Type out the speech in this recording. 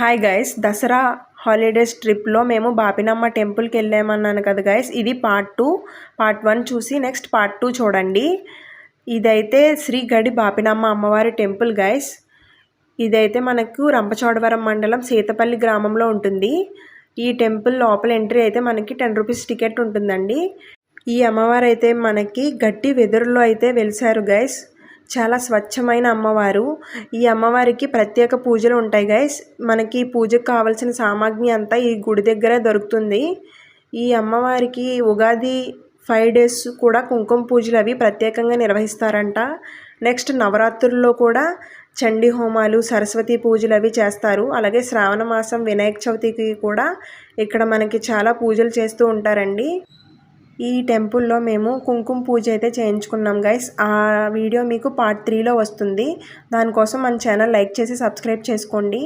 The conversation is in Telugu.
హాయ్ గైస్ దసరా హాలిడేస్ ట్రిప్లో మేము బాపినమ్మ టెంపుల్కి వెళ్ళామన్నాను కదా గైస్ ఇది పార్ట్ టూ పార్ట్ వన్ చూసి నెక్స్ట్ పార్ట్ టూ చూడండి. ఇదైతే శ్రీ గడి బాపినమ్మ అమ్మవారి టెంపుల్ గైస్ ఇదైతే మనకు రంపచోడవరం మండలం సీతపల్లి గ్రామంలో ఉంటుంది. ఈ టెంపుల్ లోపల ఎంట్రీ అయితే మనకి టెన్ రూపీస్ టికెట్ ఉంటుందండి. ఈ అమ్మవారు అయితే మనకి గట్టి వెదురులో అయితే వెలిసారు గైస్ చాలా స్వచ్ఛమైన అమ్మవారు. ఈ అమ్మవారికి ప్రత్యేక పూజలు ఉంటాయి గైస్ మనకి పూజకు కావాల్సిన సామాగ్రి అంతా ఈ గుడి దగ్గరే దొరుకుతుంది. ఈ అమ్మవారికి ఉగాది ఫైవ్ డేస్ కూడా కుంకుమ పూజలు అవి ప్రత్యేకంగా నిర్వహిస్తారంట. నెక్స్ట్ నవరాత్రుల్లో కూడా చండీ హోమాలు సరస్వతి పూజలు అవి చేస్తారు. అలాగే శ్రావణ మాసం వినాయక చవితికి కూడా ఇక్కడ మనకి చాలా పూజలు చేస్తూ ఉంటారండి. ఈ టెంపుల్లో మేము కుంకుమ పూజ అయితే చేయించుకున్నాం గైస్ ఆ వీడియో మీకు పార్ట్ త్రీలో వస్తుంది. దానికోసం మన ఛానల్ లైక్ చేసి సబ్స్క్రైబ్ చేసుకోండి.